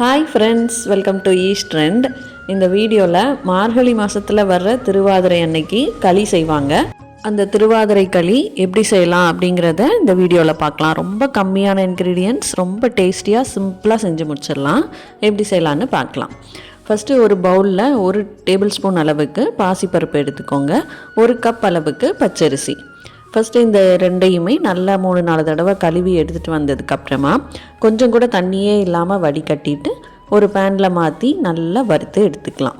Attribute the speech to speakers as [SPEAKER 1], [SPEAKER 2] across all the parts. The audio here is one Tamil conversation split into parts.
[SPEAKER 1] Hi friends welcome to east trend இந்த வீடியோவில் மார்கழி மாதத்தில் வர்ற திருவாதிரை அன்னைக்கு களி செய்வாங்க. அந்த திருவாதிரை களி எப்படி செய்யலாம் அப்படிங்கிறத இந்த வீடியோவில் பார்க்கலாம். ரொம்ப கம்மியான இன்க்ரீடியன்ட்ஸ் ரொம்ப டேஸ்டியாக சிம்பிளாக செஞ்சு முடிச்சிடலாம். எப்படி செய்யலான்னு பார்க்கலாம். ஃபஸ்ட்டு ஒரு பவுலில் ஒரு டேபிள் ஸ்பூன் அளவுக்கு பாசிப்பருப்பு எடுத்துக்கோங்க. ஒரு கப் அளவுக்கு பச்சரிசி. ஃபஸ்ட்டு இந்த ரெண்டையுமே நல்லா மூணு நாலு தடவை கழுவி எடுத்துகிட்டு வந்ததுக்கப்புறமா கொஞ்சம் கூட தண்ணியே இல்லாமல் வடிகட்டிட்டு ஒரு பேனில் மாற்றி நல்லா வறுத்து எடுத்துக்கலாம்.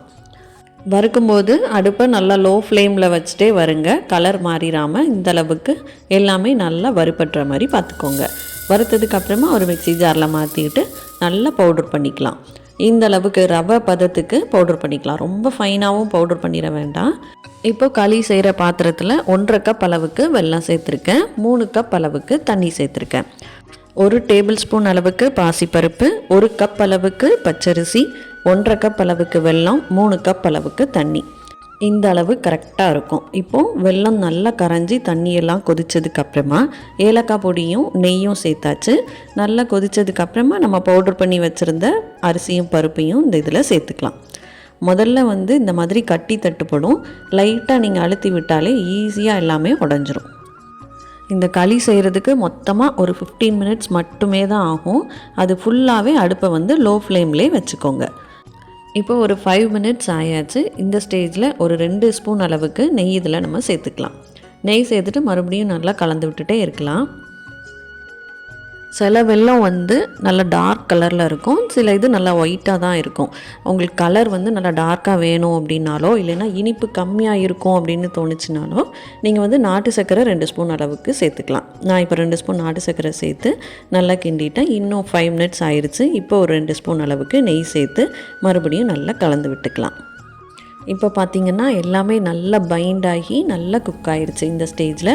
[SPEAKER 1] வறுக்கும்போது அடுப்பை நல்லா லோ ஃப்ளேமில் வச்சுட்டே வருங்க. கலர் மாறிடாமல் இந்தளவுக்கு எல்லாமே நல்லா வறுபட்டுற மாதிரி பார்த்துக்கோங்க. வறுத்ததுக்கு அப்புறமா ஒரு மிக்ஸி ஜாரில் மாற்றிக்கிட்டு நல்லா பவுடர் பண்ணிக்கலாம். இந்த அளவுக்கு ரவை பதத்துக்கு பவுடர் பண்ணிக்கலாம். ரொம்ப ஃபைனாகவும் பவுடர் பண்ணிட வேண்டாம். இப்போ களி செய்கிற பாத்திரத்தில் ஒன்றரை கப் அளவுக்கு வெல்லம் சேர்த்துருக்கேன். மூணு கப் அளவுக்கு தண்ணி சேர்த்துருக்கேன். ஒரு டேபிள் ஸ்பூன் அளவுக்கு பாசிப்பருப்பு ஒரு கப் அளவுக்கு பச்சரிசி ஒன்றரை கப் அளவுக்கு வெல்லம் மூணு கப் அளவுக்கு தண்ணி. இந்த அளவு கரெக்டாக இருக்கும். இப்போது வெல்லம் நல்லா கரைஞ்சி தண்ணியெல்லாம் கொதித்ததுக்கப்புறமா ஏலக்காய் பொடியும் நெய்யும் சேர்த்தாச்சு. நல்லா கொதித்ததுக்கப்புறமா நம்ம பவுடர் பண்ணி வச்சுருந்த அரிசியும் பருப்பையும் இந்த இதில் சேர்த்துக்கலாம். முதல்ல வந்து இந்த மாதிரி கட்டி தட்டுப்படும். லைட்டாக நீங்கள் அழுத்தி விட்டாலே ஈஸியாக எல்லாமே உடஞ்சிரும். இந்த களி செய்கிறதுக்கு மொத்தமாக ஒரு ஃபிஃப்டீன் மினிட்ஸ் மட்டுமே தான் ஆகும். அது ஃபுல்லாகவே அடுப்பை வந்து லோ ஃப்ளேம்லேயே வச்சுக்கோங்க. இப்போ ஒரு ஃபைவ் மினிட்ஸ் ஆயாச்சு. இந்த ஸ்டேஜில் ஒரு ரெண்டு ஸ்பூன் அளவுக்கு நெய் இதில் நம்ம சேர்த்துக்கலாம். நெய் சேர்த்துட்டு மறுபடியும் நல்லா கலந்து விட்டுட்டே இருக்கலாம். சில வெள்ளம் வந்து நல்லா டார்க் கலரில் இருக்கும். சில இது நல்லா ஒயிட்டாக தான் இருக்கும். உங்களுக்கு கலர் வந்து நல்லா டார்க்காக வேணும் அப்படின்னாலோ இல்லைன்னா இனிப்பு கம்மியாக இருக்கும் அப்படின்னு தோணுச்சுனாலோ நீங்கள் வந்து நாட்டு சர்க்கரை ரெண்டு ஸ்பூன் அளவுக்கு சேர்த்துக்கலாம். நான் இப்போ ரெண்டு ஸ்பூன் நாட்டு சர்க்கரை சேர்த்து நல்லா கிண்டிட்டேன். இன்னும் ஃபைவ் மினிட்ஸ் ஆயிடுச்சு இப்போ ஒரு ரெண்டு ஸ்பூன் அளவுக்கு நெய் சேர்த்து மறுபடியும் நல்லா கலந்து விட்டுக்கலாம். இப்போ பார்த்தீங்கன்னா எல்லாமே நல்லா பைண்ட் ஆகி நல்லா குக் ஆயிடுச்சு இந்த ஸ்டேஜில்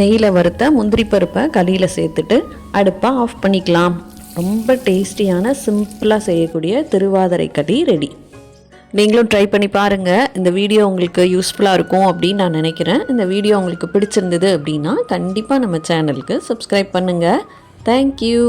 [SPEAKER 1] நெய்யில் வறுத்த முந்திரி பருப்பை களியில் சேர்த்துட்டு அடுப்பை ஆஃப் பண்ணிக்கலாம். ரொம்ப டேஸ்டியான சிம்பிளாக செய்யக்கூடிய திருவாதிரை களி ரெடி நீங்களும் ட்ரை பண்ணி பாருங்கள் இந்த வீடியோ உங்களுக்கு யூஸ்ஃபுல்லாக இருக்கும் அப்படின்னு நான் நினைக்கிறேன். இந்த வீடியோ உங்களுக்கு பிடிச்சிருந்தது அப்படின்னா கண்டிப்பாக நம்ம சேனலுக்கு சப்ஸ்கிரைப் பண்ணுங்கள் தேங்க்யூ